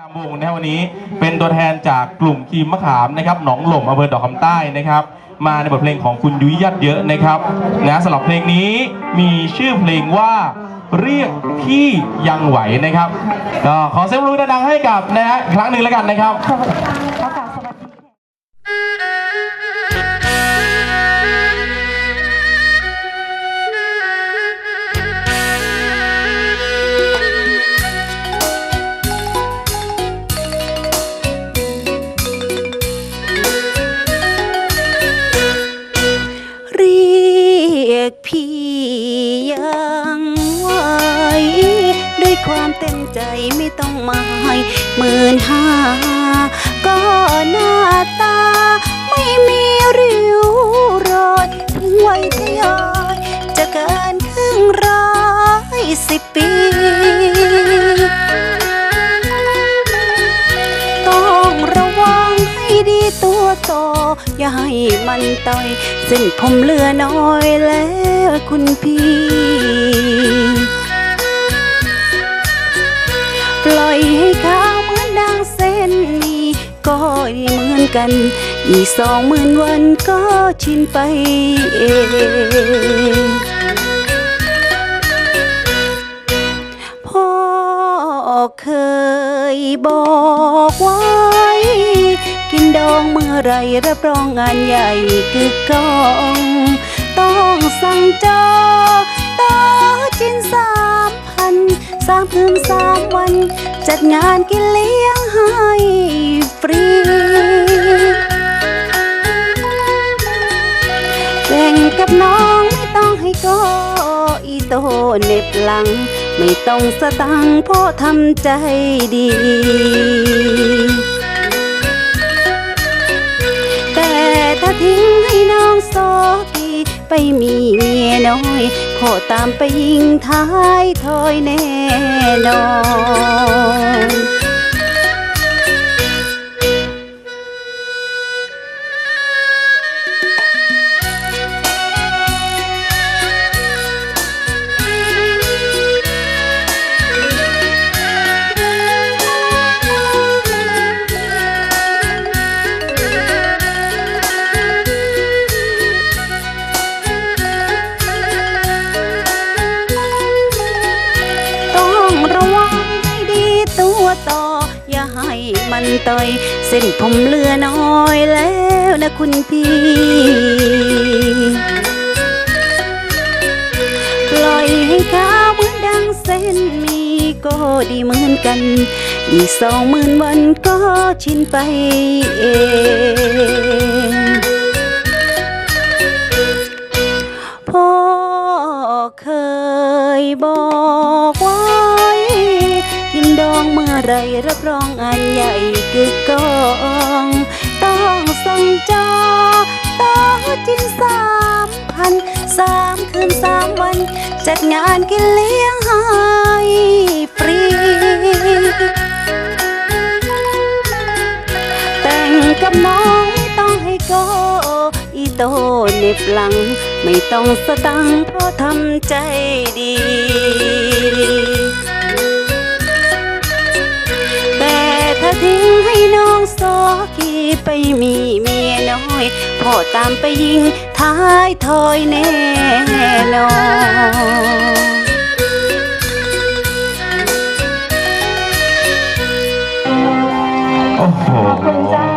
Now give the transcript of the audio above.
นำวงนะครับวันนี้เป็นตัวแทนจากกลุ่มคีมมะขามนะครับหนองหล่มอำเภอดอกคำใต้นะครับ มาในบทเพลงของคุณยุ้ยยัดเยอะนะครับนะสำหรับเพลงนี้มีชื่อเพลงว่าเรียกพี่ยังไหวนะครับก็ขอเสียงปรบมือดังๆให้กับนะฮะครั้งหนึ่งแล้วกันนะครับ ยังไหวด้วยความเต็มใจไม่ต้องมาให้หมื่นห้าก็หน้าตา ไม่มีริ้วรอยถึงวัยทยอยจะเกินครึ่งร้อยสิบปี อย่าให้มันต่อยเส้นผมเลือน้อยแล้วคุณพี่ ปล่อยให้ขาวเหมือนดังเส้นนี้ก็ดีเหมือนกัน อีสองหมื่นวันก็ชินไปเองพ่อเคยบอก เมื่อไรรับรองงานใหญ่คือกอง ต้องสั่งจอต่อจินสามพันสามคืนสามวัน จัดงานกินเลี้ยงให้ฟรีแข่งกับน้องไม่ต้องให้โกอีโตเหน็บหลัง ไม่ต้องสตังเพราะทำใจดี ทิ้งให้น้องโซกีไปมีเมียน้อยพ่อตามไปยิงท้ายถอยแน่นอนันต่อย เส้นผมเลือน้อยแล้วนะคุณพี่ปล่อยให้ขาวเหมือนดังเส้นมีก็ดีเหมือนกัน อีกสองหมื่นวันก็ชินไปเองพ่อเคยบอก องเมื่อไรรับรองอันใหญ่กึกกองต้องสั่งจอต่อจินสามพันสามคืนสามวัน จัดงานกินเลี้ยงให้ฟรี แต่งกับน้องไม่ต้องให้โกอีโตเน็บหลัง ไม่ต้องสตังเพราะทำใจดี ไปมีเมียน้อยพ่อตามไปยิงท้ายถอยแน่นอนโอ้โหขอบคุณจ้า